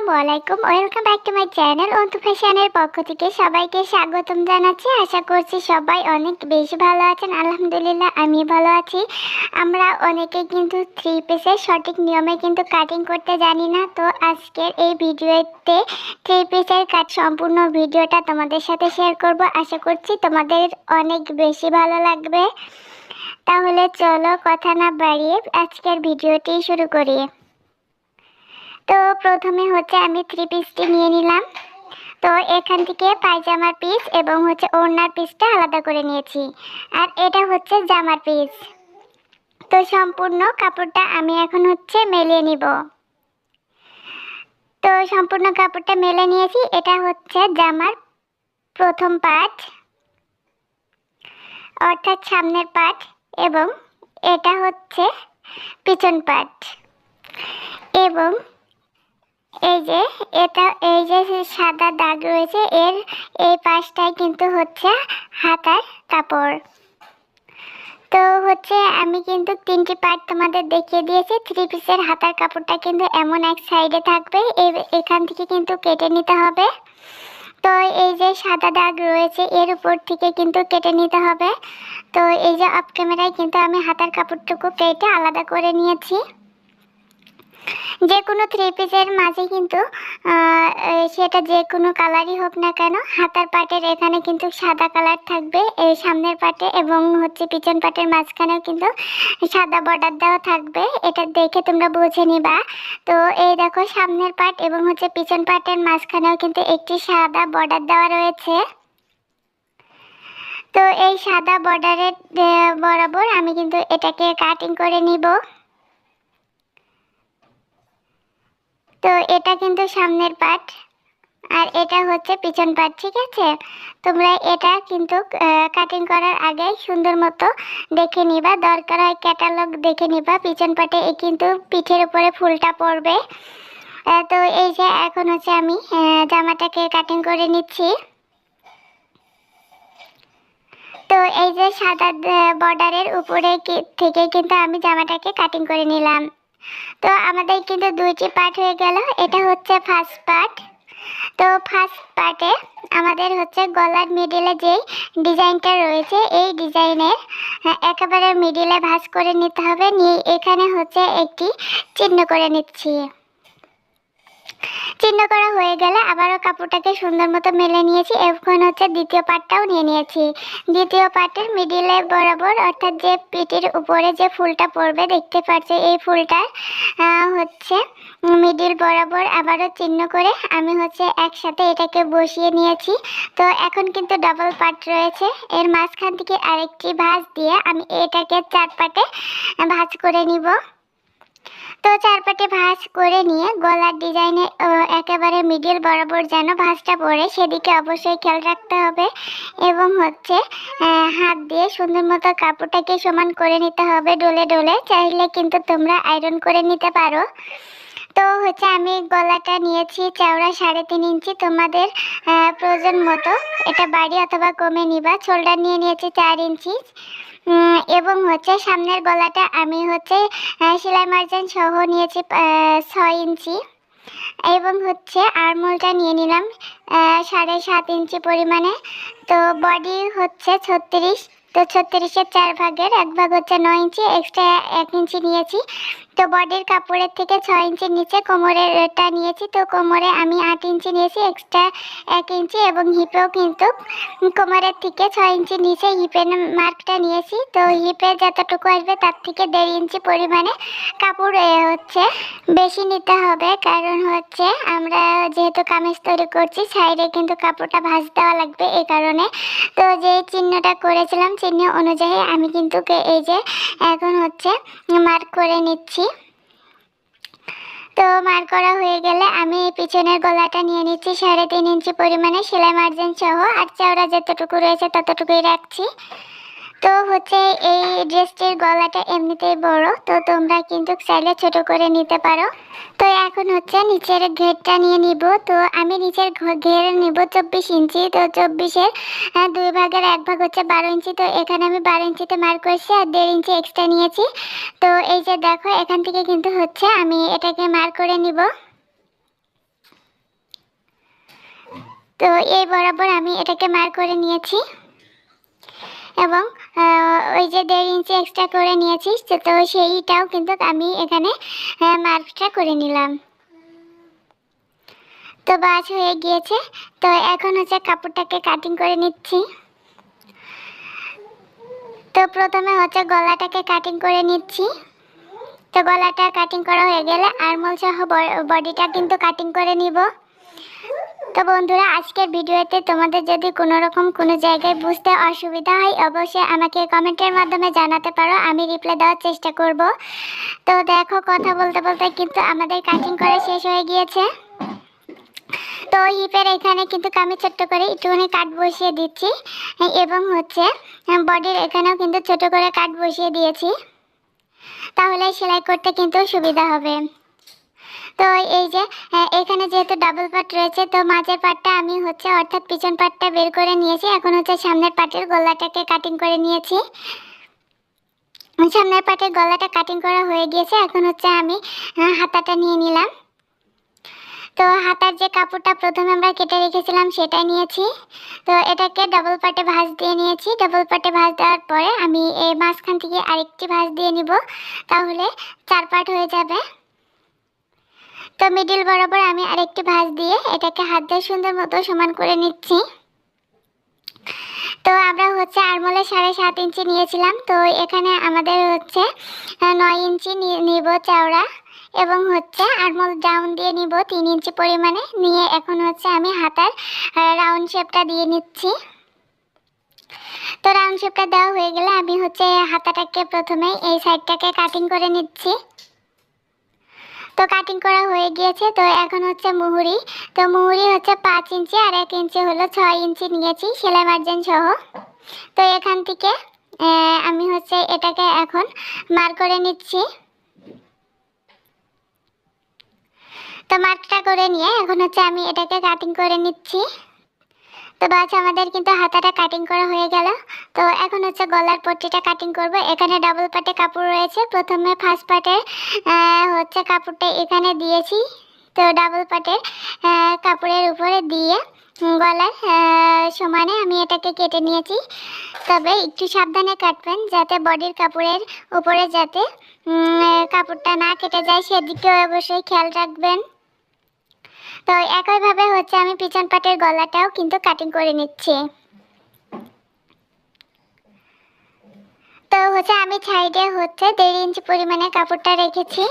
আসসালামু আলাইকুম। Welcome back to my channel Antu ফ্যাশনের পক্ষ থেকে সবাইকে স্বাগতম জানাচ্ছি। আশা করছি সবাই অনেক বেশি ভালো আছেন। আলহামদুলিল্লাহ আমি ভালো আছি। আমরা অনেকে কিন্তু থ্রি পিসের সঠিক নিয়মে কিন্তু কাটিং করতে জানি না। তো আজকের এই ভিডিওতে থ্রি পিসের কাট সম্পূর্ণ ভিডিওটা তোমাদের সাথে শেয়ার করব। আশা করছি তোমাদের অনেক বেশি ভালো লাগবে। তাহলে চলো কথা না বাড়িয়ে আজকের ভিডিওটি শুরু করি। তো প্রথমে হচ্ছে আমি থ্রি পিসটি নিয়ে নিলাম। তো এখান থেকে পায়জামার পিস এবং হচ্ছে ওড়নার পিসটা আলাদা করে নিয়েছি। আর এটা হচ্ছে জামার পিস তো সম্পূর্ণ কাপড়টা আমি এখন হচ্ছে মেলিয়ে নিব। তো সম্পূর্ণ কাপড়টা মেলে নিয়েছি। এটা হচ্ছে জামার প্রথম পাট, অর্থাৎ সামনের পাট এবং এটা হচ্ছে পিছন পাট। এবং এই যে, এটা, এই যে সাদা দাগ রয়েছে, এর এই পাশটাই কিন্তু হচ্ছে হাতার কাপড়। তো হচ্ছে আমি কিন্তু তিনটি পার্ট তোমাদের দেখিয়ে দিয়েছি থ্রি পিসের হাতার কাপড়টা কিন্তু এমন এক সাইডে থাকবে এখান থেকে কিন্তু কেটে নিতে হবে। তো এই যে সাদা দাগ রয়েছে, এর উপর থেকে কিন্তু কেটে নিতে হবে। তো এই যে অফ ক্যামেরায় কিন্তু আমি হাতার কাপড়টুকু কেটে আলাদা করে নিয়েছি। যে কোনো থ্রি পিসের মাঝে কিন্তু সেটা যে কোনো কালারই হোক না কেন, হাতার পাটের এখানে কিন্তু সাদা কালার থাকবে এই সামনের পাটে এবং হচ্ছে পিছন পাটের মাঝখানেও কিন্তু সাদা বর্ডার দেওয়া থাকবে, এটা দেখে তোমরা বুঝে নিবা। তো এই দেখো সামনের পাট এবং হচ্ছে পিছন পাটের মাঝখানেও কিন্তু একটি সাদা বর্ডার দেওয়া রয়েছে। তো এই সাদা বর্ডারের বরাবর আমি কিন্তু এটাকে কাটিং করে নিব। তো এটা কিন্তু সামনের পার্ট আর এটা হচ্ছে পিছন পার্ট ঠিক আছে? তোমরা এটা কিন্তু কাটিং করার আগে সুন্দর মতো দেখে নিবা। দরকার হয় ক্যাটালগ দেখে নিবা। পিছন পার্টে এ কিন্তু পিঠের উপরে ফুলটা পড়বে। তো এই যে এখন হচ্ছে আমি জামাটাকে কাটিং করে নিচ্ছি। তো এই যে সাদা বর্ডারের উপরে থেকে কিন্তু আমি জামাটাকে কাটিং করে নিলাম। তো আমাদের কিন্তু দুইটি পার্ট হয়ে গেল। এটা হচ্ছে ফার্স্ট পার্ট তো ফার্স্ট পার্টে আমাদের হচ্ছে গলার মিডিলে যেই ডিজাইনটা রয়েছে এই ডিজাইনের হ্যাঁ, একেবারে মিডিলে ভাঁজ করে নিতে হবে। নিয়ে এখানে হচ্ছে একটি চিহ্ন করে নিচ্ছি। চিহ্ন করা হয়ে গেলে আবারও কাপড়টাকে সুন্দর মতো মেলে নিয়েছি। এখন হচ্ছে দ্বিতীয় পার্টটাও নিয়ে নিয়েছি। দ্বিতীয় পার্টের মিডিলে বরাবর, অর্থাৎ যে পিঠের উপরে যে ফুলটা পড়বে, দেখতে পাচ্ছ এই ফুলটা হচ্ছে মিডিল বরাবর আবারও চিহ্ন করে আমি হচ্ছে একসাথে এটাকে বসিয়ে নিয়েছি। তো এখন কিন্তু ডাবল পার্ট রয়েছে। এর মাঝখান থেকে আরেকটি ভাঁজ দিয়ে আমি এটাকে চার পাটে ভাঁজ করে নিব। তো চারপাটে ভাঁজ করে নিয়ে গলার ডিজাইনে একেবারে মিডিল বরাবর যেন ভাঁজটা পড়ে, সেদিকে অবশ্যই খেয়াল রাখতে হবে এবং হচ্ছে হাত দিয়ে সুন্দর মতো কাপড়টাকে সমান করে নিতে হবে ডলে ডলে। চাইলে কিন্তু তোমরা আয়রন করে নিতে পারো। তো হচ্ছে আমি গলাটা নিয়েছি চওড়া সাড়ে তিন ইঞ্চি। তোমাদের প্রয়োজন মতো এটা বাড়ি অথবা কমে নিবা। শোল্ডার নিয়ে নিয়েছি চার ইঞ্চি। এবং হচ্ছে সামনের গলাটা আমি হচ্ছে সেলাই মার্জিন সহ নিয়েছি ছয় ইঞ্চি। এবং হচ্ছে আরমোলটা নিয়ে নিলাম সাড়ে সাত ইঞ্চি পরিমাণে। তো বডি হচ্ছে ছত্রিশ, তো ছত্রিশের চার ভাগের এক ভাগ হচ্ছে নয় ইঞ্চি, এক্সট্রা এক ইঞ্চি নিয়েছি। তো বডির কাপড়ের থেকে ছয় ইঞ্চির নিচে কোমরেরটা নিয়েছি। তো কোমরে আমি আট ইঞ্চি নিয়েছি এক্সট্রা এক ইঞ্চি এবং হিপেও কিন্তু কোমরের থেকে ছয় ইঞ্চি নিচে হিপের মার্কটা নিয়েছি। তো হিপে যতটুকু আসবে তার থেকে দেড় ইঞ্চি পরিমাণে কাপড় হচ্ছে বেশি নিতে হবে। কারণ হচ্ছে আমরা যেহেতু কামিজ তৈরি করছি, সাইডে কিন্তু কাপড়টা ভাঁজ দেওয়া লাগবে এই কারণে। তো যে চিহ্নটা করেছিলাম, চিহ্ন অনুযায়ী আমি কিন্তু এই যে এখন হচ্ছে মার্ক করে নিচ্ছি। তো মার করা হয়ে গেলে আমি এই পিছনের গলাটা নিয়ে নিচ্ছি, সাড়ে তিন ইঞ্চি পরিমাণে সেলাই মার্জিন সহ। আর চওড়া যতটুকু রয়েছে ততটুকুই রাখছি। তো হচ্ছে এই ড্রেসটির গলাটা এমনিতেই বড়, তো তোমরা কিন্তু চাইলে ছোট করে নিতে পারো। তো এখন হচ্ছে নিচের ঘেরটা নিয়ে নিব। তো আমি নিচের ঘের নিব চব্বিশ ইঞ্চি, তো চব্বিশের দুই ভাগের এক ভাগ হচ্ছে বারো ইঞ্চি। তো এখানে আমি বারো ইঞ্চিতে মার্ক করেছি আর দেড় ইঞ্চি এক্সট্রা নিয়েছি। তো এই যে দেখো, এখান থেকে কিন্তু হচ্ছে আমি এটাকে মার্ক করে নিব। তো এই বরাবর আমি এটাকে মার করে নিয়েছি। এবং ওই যে দেড় ইঞ্চি এক্সট্রা করে নিয়েছি তো- সেইটাও কিন্তু আমি এখানে মার্কটা করে নিলাম। তো বাস হয়ে গিয়েছে, তো এখন হচ্ছে কাপড়টাকে কাটিং করে নিচ্ছি। তো প্রথমে হচ্ছে গলাটাকে কাটিং করে নিচ্ছি। তো গলাটা কাটিং করা হয়ে গেলে আরমোল সহ বডিটা কিন্তু কাটিং করে নিব। তো বন্ধুরা, আজকের ভিডিওতে তোমাদের যদি কোনো রকম কোনো জায়গায় বুঝতে অসুবিধা হয়, অবশ্যই আমাকে কমেন্টের মাধ্যমে জানাতে পারো, আমি রিপ্লাই দেওয়ার চেষ্টা করব। তো দেখো, কথা বলতে বলতে কিন্তু আমাদের কাটিং করা শেষ হয়ে গিয়েছে। তো হিপের এখানে কিন্তু আমি ছোট্ট করে একটুখানি কাট বসিয়ে দিচ্ছি। এবং হচ্ছে বডির এখানেও কিন্তু ছোট করে কাট বসিয়ে দিয়েছি। তাহলে সেলাই করতে কিন্তু সুবিধা হবে। তো এই যে এখানে যেহেতু ডাবল পার্ট রয়েছে, তো মাঝের পার্টটা আমি হচ্ছে অর্থাৎ পিছন পার্টটা বের করে নিয়েছি। এখন হচ্ছে সামনের পার্টের গলাটাকে কাটিং করে নিয়েছি। সামনের পার্টের গলাটা কাটিং করা হয়ে গিয়েছে। এখন হচ্ছে আমি হাতাটা নিয়ে নিলাম। তো হাতার যে কাপড়টা প্রথমে আমরা কেটে রেখেছিলাম সেটা নিয়েছি। তো এটাকে ডাবল পার্টে ভাঁজ দিয়ে নিয়েছি। ডাবল পার্টে ভাঁজ দেওয়ার পরে আমি এই মাঝখান থেকে আরেকটি ভাঁজ দিয়ে নিব। তাহলে চার পার্ট হয়ে যাবে। তো মিডিল বরাবর আমি আরেকটি ভাঁজ দিয়ে এটাকে হাত দিয়ে সুন্দর মতো সমান করে নিচ্ছি। তো আমরা হচ্ছে আরমোলে সাড়ে সাত ইঞ্চি নিয়েছিলাম। তো এখানে আমাদের হচ্ছে নয় ইঞ্চি নিব চওড়া এবং হচ্ছে আরমোল ডাউন দিয়ে নিব তিন ইঞ্চি পরিমাণে। নিয়ে এখন হচ্ছে আমি হাতার রাউন্ড শেপটা দিয়ে নিচ্ছি। তো রাউন্ড শেপটা দেওয়া হয়ে গেলে আমি হচ্ছে হাতাটাকে প্রথমে এই সাইডটাকে কাটিং করে নিচ্ছি। তো কাটিং করা হয়ে গিয়েছে, তো এখন হচ্ছে মুহুরি। তো মুহুরি হচ্ছে পাঁচ ইঞ্চি আর এক ইঞ্চি হলো ছয় ইঞ্চি নিয়েছি, সেলাই মার্জিন সহ। তো এখান থেকে আমি হচ্ছে এটাকে এখন মার করে নিচ্ছি। তো মার্কটা করে নিয়ে এখন হচ্ছে আমি এটাকে কাটিং করে নিচ্ছি। তো বাস, আমাদের কিন্তু হাতাটা কাটিং করা হয়ে গেল। তো এখন হচ্ছে গলার পট্টিটা কাটিং করব। এখানে ডাবল পাটে কাপড় রয়েছে। প্রথমে ফার্স্ট পাটে হচ্ছে কাপড়টা এখানে দিয়েছি। তো ডাবল পাটের কাপড়ের উপরে দিয়ে গলার সমানে আমি এটাকে কেটে নিয়েছি। তবে একটু সাবধানে কাটবেন, যাতে বডির কাপড়ের উপরে যাতে কাপড়টা না কেটে যায়। সেদিকেও অবশ্যই খেয়াল রাখবেন। তো একইভাবে হচ্ছে আমি পিছন পাটের গলাটাও কিন্তু কাটিং করে নিচ্ছি। তো হচ্ছে আমি সাইডে হচ্ছে দেড় ইঞ্চি পরিমাণে কাপড়টা রেখেছি।